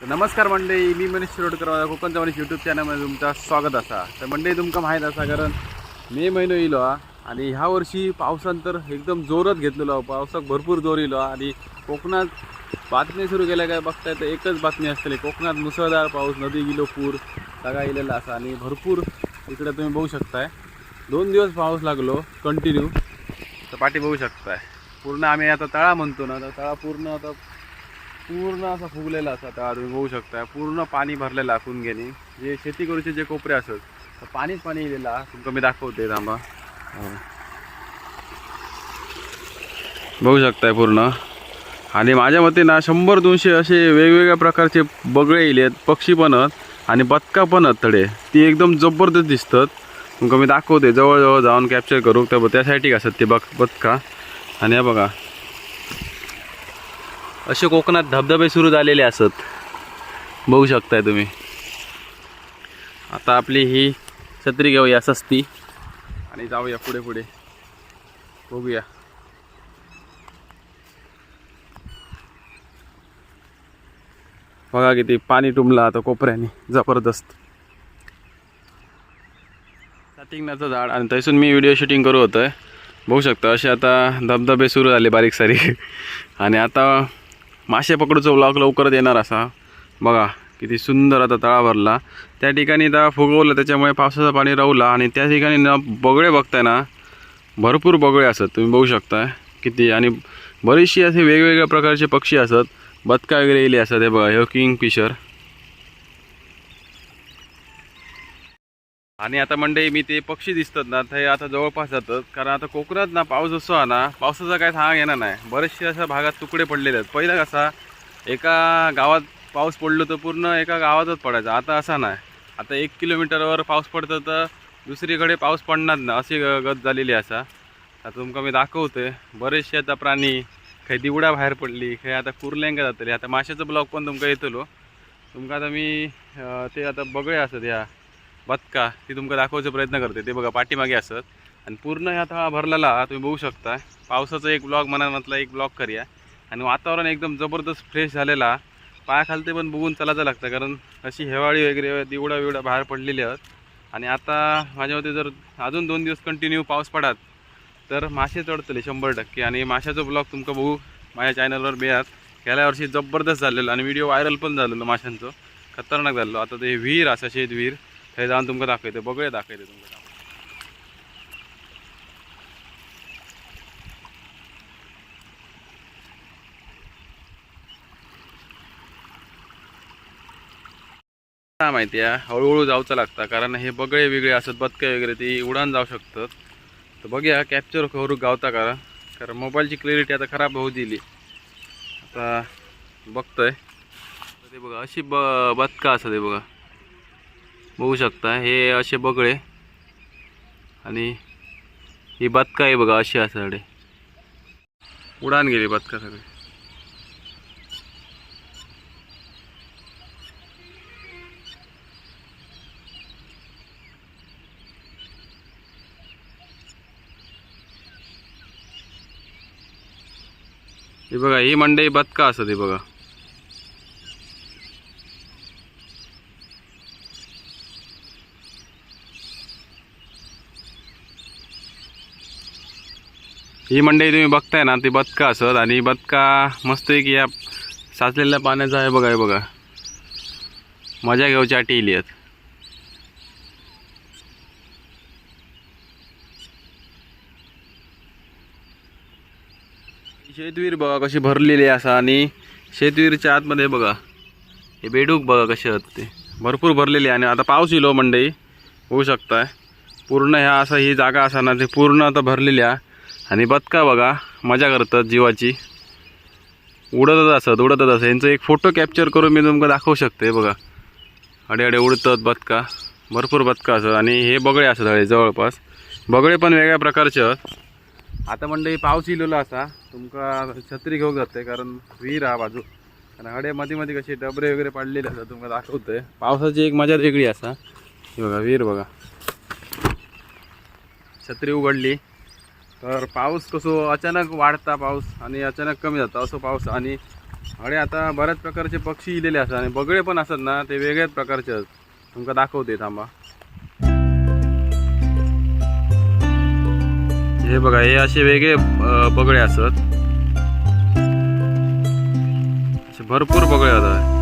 तर नमस्कार मंडळी मी मनीष शिरोडकर माझ्या कोकणचा मनीष यूट्यूब चॅनलमध्ये तुमचं स्वागत असा. तर मंडळी तुमका माहीत असा कारण मे महिनो येयलो आणि ह्या वर्षी पावसान तर एकदम जोरात घेतलेलो पावसाक भरपूर जोर येयलो आणि कोकणात बातमी सुरू केल्या काय बघताय तर एकच बातमी असतली कोकणात मुसळधार पाऊस नदी गेलो पूर सगळा येलेला असा आणि भरपूर इकडे तुम्ही बघू शकताय. दोन दिवस पाऊस लागलो कंटिन्यू तर पाठी बघू शकताय. पूर्ण आम्ही आता तळा म्हणतो ना तर तळा पूर्ण आता पूर्ण असा फुगलेला असा आता तुम्ही बघू शकता. पूर्ण पाणी भरलेला आहे कुंगेनी जे शेती करूचे जे कोपरे असत तर पाणीच पाणी येलेला तुमका मी दाखवते थांबा. बघू शकताय पूर्ण. आणि माझ्या मते ना शंभर दोनशे असे वेगवेगळ्या प्रकारचे बगळे येले आहेत पक्षी पण आहेत आणि बदका पण आहेत तडे. ती एकदम जबरदस्त दिसतात. तुमका मी दाखवते जवळजवळ जाऊन कॅप्चर करू. तर त्यासाठी असतात ते बक बदका? आणि हे बघा. असे कोकणात धबधबे सुरू झालेले असत. बघू शकताय तुम्ही. आता आपली ही छत्री घेऊया सस्ती. आणि जाऊया पुढे पुढे. बघूया. बघा किती पाणी टुंबलं आता कोपऱ्याने. जबरदस्त. सॅटिंगनाचं झाड. आणि तैसून मी व्हिडिओ शूटिंग करू होतोय. बघू शकता असे आता धबधबे सुरू झाले बारीक सारीक. आणि आता मासे पकडूचा व्लॉग लवकरच येणार असा. बघा किती सुंदर आता तळा भरला. त्या ठिकाणी आता फुगवलं त्याच्यामुळे पावसाचं पाणी राहूला आणि त्या ठिकाणी ना बगळे बघताय ना भरपूर बगळे असत. तुम्ही बघू शकताय किती. आणि बरीचशी असे वेगवेगळ्या प्रकारचे पक्षी असत. बदका वगैरे येले असतात हे बघा हे किंग फिशर आणि आता मंडई मी ते पक्षी दिसतात ना ते आता जवळपास जातात. कारण आता कोकणात ना पाऊस असतो हा ना पावसाचा काय सांग येणार नाही. बरेचसे अशा भागात तुकडे पडलेले आहेत. पहिला कसा एका गावात पाऊस पडलो तर पूर्ण एका गावातच पडायचा. आता असा नाही. आता एक किलोमीटरवर पाऊस पडतं तर दुसरीकडे पाऊस पडणार ना अशी ग- गत झालेली असा. आता तुमका मी दाखवतोय. बरेचसे आता प्राणी काही दिवडा बाहेर पडली काही आता कुर्ल्यांका जातली. आता माशाचं ब्लॉक पण तुमका येतलो. तुमका आता मी ते आता बगळे असत ह्या बदका ती तुमका दाखवायचा प्रयत्न करते. ते बघा पाठीमागे असत. आणि पूर्ण आता भरलेला तुम्ही बघू शकता. पावसाचा एक ब्लॉग मनामधला म्हटलं एक ब्लॉग करूया. आणि वातावरण एकदम जबरदस्त फ्रेश झालेला. पायाखालते पण बघून चालायचं लागतं कारण अशी हिवाळी वगैरे दिवडा विवडा बाहेर पडलेली आहेत. आणि आता माझ्या मते जर अजून दोन दिवस कंटिन्यू पाऊस पडात तर मासे चढतले शंभर टक्के. आणि माशाचा ब्लॉग तुमका बघू माझ्या चॅनलवर मिळात गेल्या वर्षी जबरदस्त झालेलं आणि व्हिडिओ व्हायरल पण झालेलं माशांचं. खतरनाक झालेलं. आता ते विहीर असं शेत विहीर थंय जाऊन तुमका दाखवते बगळे दाखवते तुमकां. माहिती आहे हळूहळू जाऊचं लागतं कारण हे बगळे वेगळे असत बदके वगैरे ती उडान जाऊ शकतात. तर बघूया कॅप्चर करू गावता कारण कारण मोबाईलची क्लॅरिटी आता खराब होऊ दिली. आता बघतोय. ते बघा अशी ब बदका असं ते बघा. बघू शकता हे असे बगळे. आणि ही बदका आहे बघा अशी असं उडान गेली बदका सगळे. हे बघा ही मंडई बदका असत हे बघा. ही मंडई तुम्ही बघताय ना ती बदका असत आणि बदका मस्त आहे की या साचलेल्या पाण्याचा आहे बघा हे बघा. मजा घेऊच्या इली आहेत. शेतवीर बघा कशी भरलेली असा. आणि शेतवीरच्या आतमध्ये बघा हे बेडूक बघा कसे आहेत ते. भरपूर भरलेली आहे. आणि आता पाऊस येलो हो मंडई. होऊ शकताय. पूर्ण ह्या असं ही जागा असा ना ते पूर्ण आता भरलेली आहे. आणि बदका बघा मजा करतात जीवाची. उडतच असत उडतच असत. यांचं एक फोटो कॅप्चर करून मी तुमका दाखवू शकते बघा. अडे अडे उडतात बदका भरपूर बदका असत आणि हे बगळे असत हळे जवळपास. बगळे पण वेगळ्या प्रकारचे आहेत. आता मंडळी पाऊस इलेलो असा तुमका छत्री घेऊन जाते कारण विहीर हा बाजू. कारण हडे मध्ये मध्ये कसे डबरे वगैरे पडलेले असतात तुमका दाखवतोय पावसाची एक मजा वेगळी असा. बघा विहीर बघा. छत्री उघडली. तर पाऊस कसो अचानक वाढता पाऊस आणि अचानक कमी जाता असो पाऊस आणि अडे आता बऱ्याच प्रकारचे पक्षी इलेले असतात आणि बगळे पण असतात ना ते वेगळ्याच प्रकारचे असतात तुमका दाखवते थांबा. हे बघा हे असे वेगळे बगळे असत असे भरपूर बगळे असतात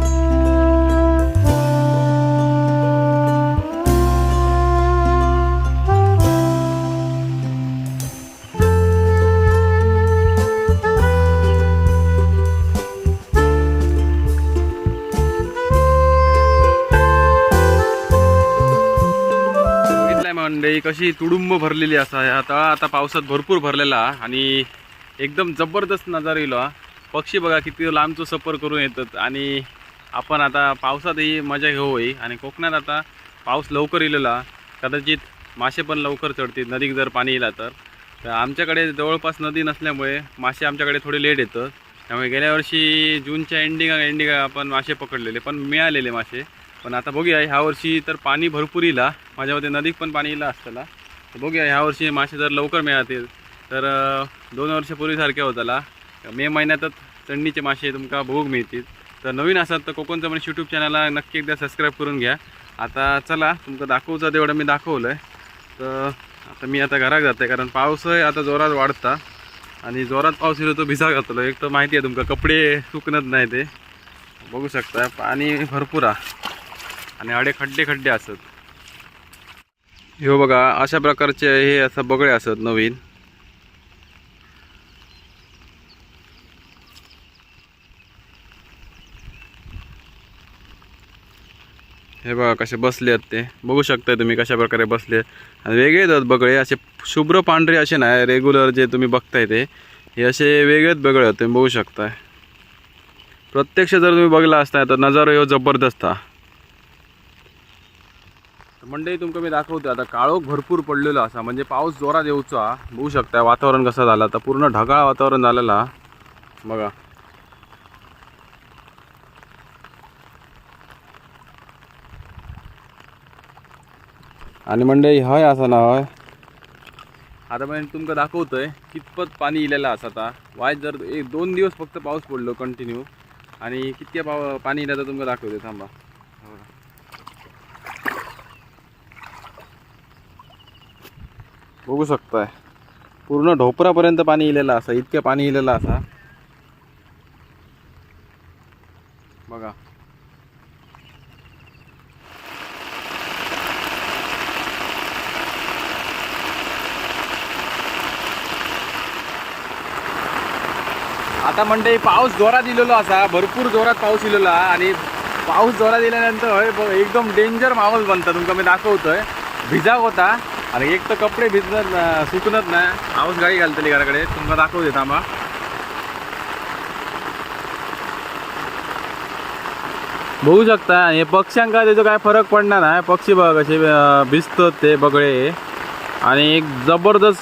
म्हणजे मंडई कशी तुडुंब भरलेली असा ह्या तळा आता पावसात भरपूर भरलेला आणि एकदम जबरदस्त नजारा येईल पक्षी बघा किती लांबचं सफर करून येतात आणि आपण आता पावसातही मजा घेऊ आणि कोकणात आता पाऊस लवकर इलेला कदाचित मासे पण लवकर चढतील. नदीक जर पाणी येला तर. तर आमच्याकडे जवळपास नदी नसल्यामुळे मासे आमच्याकडे थोडे लेट येतात. त्यामुळे गेल्या वर्षी जूनच्या एंडिंग एंडिंग आपण मासे पकडलेले. पण मिळालेले मासे. पण आता बघूया ह्या वर्षी तर पाणी भरपूर येईल माझ्या मते नदीत पण पाणी येईल असताना. तर बघूया ह्या वर्षी मासे जर लवकर मिळतील तर दोन वर्षापूर्वीसारखे होताला मे महिन्यातच चंडीचे मासे तुमका भोग मिळतील. तर नवीन असाल तर कोकणचं म्हणजे यूट्यूब चॅनलला नक्की एकदा सबस्क्राईब करून घ्या. आता चला तुमचं दाखवचं तेवढं मी दाखवलं आहे तर आता मी आता घरात जाते कारण पाऊस आता जोरात वाढता. आणि जोरात पाऊस येतो तो भिजा घातलो. एक तर माहिती आहे तुमका कपडे सुकणत नाही ते. बघू शकता पाणी भरपूर आहे आणि आडे खड्डे खड्डे असत. हे बघा अशा प्रकारचे हे असं बगळे असत नवीन. हे बघा कसे बसले आहेत ते. बघू शकताय तुम्ही कशा प्रकारे बसले आणि वेगळेच आहेत बगळे. असे शुभ्र पांढरे असे नाही रेग्युलर जे तुम्ही बघताय ते. हे असे वेगळेच बगळे आहेत तुम्ही बघू शकताय. प्रत्यक्ष जर तुम्ही बघला असता तर नजारा हो जबरदस्त हा. मंडळी तुमका मी दाखवतो आता काळोख भरपूर पडलेलो असा. म्हणजे पाऊस जोरात येऊचा. होऊ शकता वातावरण कसं झालं. आता पूर्ण ढगाळ वातावरण झालेला. बघा. आणि मंडळी हय असा ना हय. आता पण तुमका दाखवतोय. कितपत पाणी इलेलं असं आता. वाय जर एक दोन दिवस फक्त पाऊस पडलो कंटिन्यू आणि कितक्या पाव पाणी इलं तर तुमका दाखवतोय. थांबा हो. बघू शकताय. पूर्ण ढोपरापर्यंत पाणी इलेलं असा इतके पाणी इलेलं असा. बघा. आता म्हणते पाऊस जोरात दिलेलो असा भरपूर जोरात पाऊस इलेला आणि पाऊस जोरात दिल्यानंतर बघ एकदम डेंजर माहोल बनता तुमका मी दाखवतोय. भिजाक होता. आणि एक तर कपडे भिजत ना- सुकणत नाही. पाऊस गाडी घालतली घराकडे. तुमका देत थांबा. बघू शकता. आणि हे पक्ष्यांका त्याचा काय फरक पडणार नाही. पक्षी बघा कसे भिजत भिजतात ते बगळे. आणि एक जबरदस्त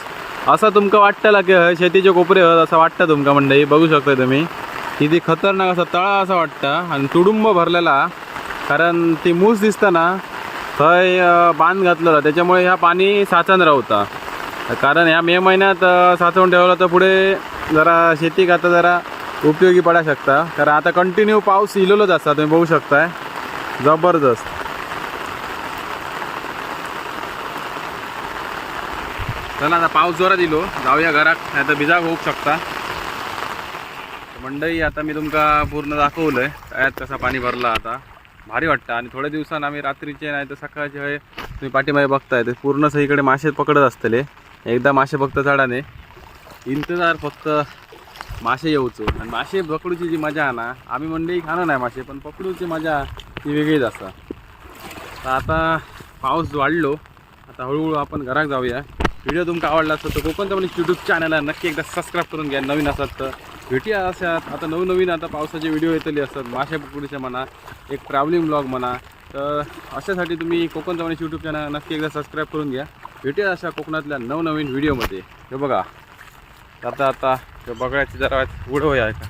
असा तुमका वाटतं की हय शेतीचे कोपरे हत असं वाटतं तुमका मंडळी. बघू शकता तुम्ही. किती खतरनाक असा तळा असा वाटतं. आणि तुडुंब भरलेला. कारण ती मूस दिसताना थंय बांध घातलेला. त्याच्यामुळे ह्या पाणी साचन रावता कारण ह्या मे महिन्यात साचवून ठेवलं तर पुढे जरा शेतीक आता जरा उपयोगी पडा शकता. कारण आता कंटिन्यू पाऊस इलेलोच असता. तुम्ही बघू शकताय. जबरदस्त. चला आता पाऊस जोरात दिलो हो. जाऊया घरात. नाही तर बिजाग होऊ शकता. मंडई आता मी तुमका पूर्ण दाखवलंय. तळ्यात कसा पाणी भरला आता. भारी वाटतं. आणि थोड्या दिवसांनी आम्ही रात्रीचे नाही तर सकाळचे वेळे तुम्ही पाठीमागे बघताय ते पूर्ण सगळीकडे मासे पकडत असतले. एकदा मासे फक्त झाडाने. इंतजार फक्त मासे येऊचो. आणि मासे पकडूची जी मजा आहे ना आम्ही मंडई खाणं नाही मासे पण पकडूची मजा ती वेगळीच असता. तर आता पाऊस वाढलो आता हळूहळू आपण घरात जाऊया. व्हिडिओ तुमका आवडला असतो तर कोकणचा म्हणजे यूट्यूब चॅनलला नक्की एकदा सबस्क्राईब करून घ्या. नवीन असतात तर भेटूया अशा आता नवनवीन आता पावसाचे व्हिडिओ येतले असतात. मासे पकडूचे म्हणा एक ट्रॅव्हलिंग ब्लॉग म्हणा. तर अशासाठी तुम्ही कोकण म्हणजे यूट्यूब चॅनल नक्की एकदा सबस्क्राईब करून घ्या. भेटूया अशा कोकणातल्या नवनवीन व्हिडिओमध्ये हे बघा. आता आता ते बघायची जरा उघड होया का